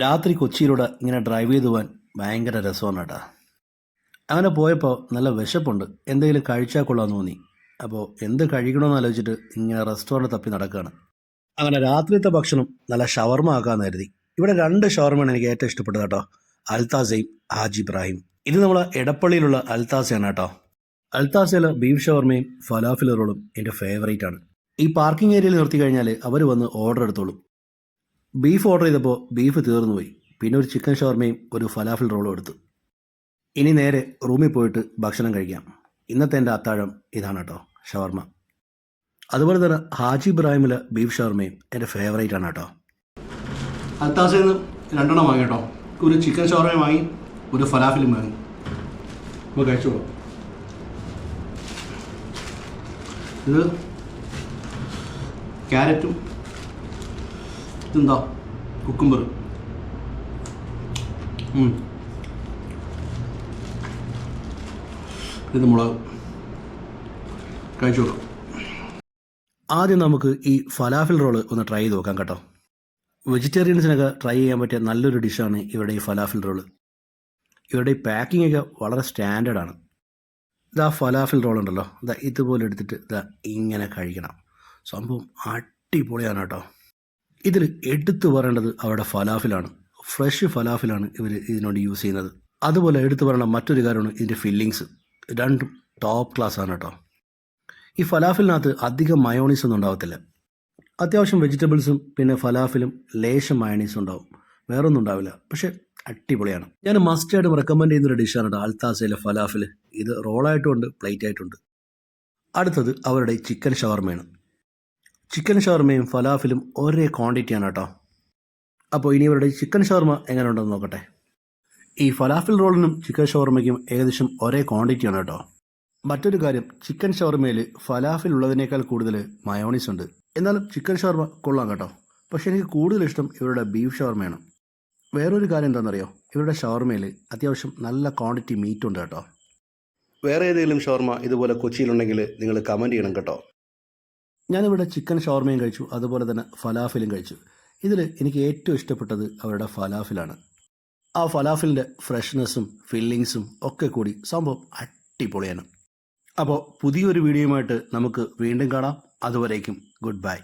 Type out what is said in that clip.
രാത്രി കൊച്ചിയിലൂടെ ഇങ്ങനെ ഡ്രൈവ് ചെയ്തു പോകാൻ ഭയങ്കര രസമാണ് കേട്ടോ അങ്ങനെ പോയപ്പോൾ നല്ല വിശപ്പുണ്ട്. എന്തെങ്കിലും കഴിച്ചാൽ കൊള്ളാമെന്ന് തോന്നി. അപ്പോൾ എന്ത് കഴിക്കണമെന്ന് ആലോചിച്ചിട്ട് ഇങ്ങനെ റെസ്റ്റോറന്റ് തപ്പി നടക്കുകയാണ് അങ്ങനെ രാത്രിയത്തെ ഭക്ഷണം നല്ല ഷവർമ ആക്കാമെന്ന് കരുതി. ഇവിടെ രണ്ട് ഷവർമയാണ് എനിക്ക് ഏറ്റവും ഇഷ്ടപ്പെട്ടത് കേട്ടോ അൽത്താസയും ഹാജി ഇബ്രാഹിം. ഇത് നമ്മൾ എടപ്പള്ളിയിലുള്ള അൽത്താസയാണ് കേട്ടോ അൽത്താസയിലെ ബീഫ് ഷവർമയും ഫലാഫിൽ റോളും എന്റെ ഫേവറേറ്റ് ആണ്. ഈ പാർക്കിംഗ് ഏരിയയിൽ നിർത്തി കഴിഞ്ഞാൽ അവർ വന്ന് ഓർഡർ എടുത്തോളും. ബീഫ് ഓർഡർ ചെയ്തപ്പോൾ ബീഫ് തീർന്നു പോയി. പിന്നെ ഒരു ചിക്കൻ ഷവർമയും ഒരു ഫലാഫിൽ റോളും എടുത്തു. ഇനി നേരെ റൂമിൽ പോയിട്ട് ഭക്ഷണം കഴിക്കാം. ഇന്നത്തെ എന്റെ അത്താഴം ഇതാണ് കേട്ടോ ഷവർമ. അതുപോലെ തന്നെ ഹാജി ഇബ്രാഹിമിലെ ബീഫ് ഷവർമയും എന്റെ ഫേവറേറ്റ് ആണ് കേട്ടോ അത്താസിൽ നിന്ന് രണ്ടെണ്ണം വാങ്ങി കേട്ടോ ഒരു ചിക്കൻ ഷവർമയും വാങ്ങി ഒരു ഫലാഫിലും വാങ്ങി. നമുക്ക് കഴിച്ചോളൂ ഇത് ക്യാരറ്റും ഇതെന്താ? കുക്കുംബർ. ഇത് മുളക് കഴിച്ചു ആദ്യം നമുക്ക് ഈ ഫലാഫിൽ റോൾ ഒന്ന് ട്രൈ ചെയ്ത് നോക്കാം കേട്ടോ. വെജിറ്റേറിയൻസിനൊക്കെ ട്രൈ ചെയ്യാൻ പറ്റിയ നല്ലൊരു ഡിഷാണ് ഇവിടെ ഈ ഫലാഫിൽ റോൾ ഇവരുടെ ഈ പാക്കിംഗ് ഒക്കെ വളരെ സ്റ്റാൻഡേർഡ് ആണ്. ഇതാ ഫലാഫിൽ റോൾ ഉണ്ടല്ലോ. ഇതാ ഇതുപോലെ എടുത്തിട്ട് ഇതാ ഇങ്ങനെ കഴിക്കണം. സംഭവം അടിപൊളിയാണ് കേട്ടോ. ഇതിൽ എടുത്തു പറയേണ്ടത് അവരുടെ ഫലാഫിലാണ്. ഫ്രഷ് ഫലാഫിലാണ് ഇവർ ഇതിനോട് യൂസ് ചെയ്യുന്നത്. അതുപോലെ എടുത്തു പറയേണ്ട മറ്റൊരു കാര്യമാണ് ഇതിന്റെ ഫില്ലിങ്സ്. രണ്ടും ടോപ്പ് ക്ലാസ് ആണ് കേട്ടോ. ഈ ഫലാഫിലിനകത്ത് അധികം മയോണീസ് ഒന്നും ഉണ്ടാവത്തില്ല. അത്യാവശ്യം വെജിറ്റബിൾസും പിന്നെ ഫലാഫിലും ലേശം മയോണീസും ഉണ്ടാവും. വേറൊന്നും ഉണ്ടാവില്ല. പക്ഷേ അടിപൊളിയാണ്. ഞാൻ മസ്റ്റായിട്ടും റെക്കമെൻഡ് ചെയ്യുന്ന ഒരു ഡിഷാണ് കേട്ടോ അൽത്താസയിലെ ഫലാഫിൽ ഇത് റോളായിട്ടുമുണ്ട് പ്ലേറ്റ് ആയിട്ടുണ്ട് അടുത്തത് അവരുടെ ചിക്കൻ ഷവർമയാണ്. ചിക്കൻ ഷവർമയും ഫലാഫിലും ഒരേ ക്വാണ്ടിറ്റിയാണ് കേട്ടോ. അപ്പോൾ ഇനി ഇവരുടെ ചിക്കൻ ഷവർമ എങ്ങനെ ഉണ്ടെന്ന് നോക്കട്ടെ. ഈ ഫലാഫിൽ റോളിനും ചിക്കൻ ഷവർമയ്ക്കും ഏകദേശം ഒരേ ക്വാണ്ടിറ്റിയാണ് കേട്ടോ. മറ്റൊരു കാര്യം ചിക്കൻ ഷവർമയിൽ ഫലാഫിൽ ഉള്ളതിനേക്കാൾ കൂടുതൽ മയോണീസ് ഉണ്ട്. എന്നാലും ചിക്കൻ ഷവർമ കൊള്ളാം കേട്ടോ. പക്ഷേ എനിക്ക് കൂടുതൽ ഇഷ്ടം ഇവരുടെ ബീഫ് ഷവർമയാണ്. വേറൊരു കാര്യം എന്താണെന്നറിയോ? ഇവരുടെ ഷവർമയിൽ അത്യാവശ്യം നല്ല ക്വാണ്ടിറ്റി മീറ്റ് ഉണ്ട് കേട്ടോ. വേറെ ഏതെങ്കിലും ഷവർമ ഇതുപോലെ കൊച്ചിയിലുണ്ടെങ്കിൽ നിങ്ങൾ കമന്റ് ചെയ്യണം കേട്ടോ. ഞാനിവിടെ ചിക്കൻ ഷവർമയും കഴിച്ചു അതുപോലെ തന്നെ ഫലാഫിലും കഴിച്ചു. ഇതിൽ എനിക്ക് ഏറ്റവും ഇഷ്ടപ്പെട്ടത് അവരുടെ ഫലാഫിലാണ്. ആ ഫലാഫിലിന്റെ ഫ്രഷ്നെസ്സും ഫില്ലിങ്സും ഒക്കെ കൂടി സംഭവം അടിപൊളിയാണ്. അപ്പോൾ പുതിയൊരു വീഡിയോയുമായിട്ട് നമുക്ക് വീണ്ടും കാണാം. അതുവരേക്കും ഗുഡ് ബൈ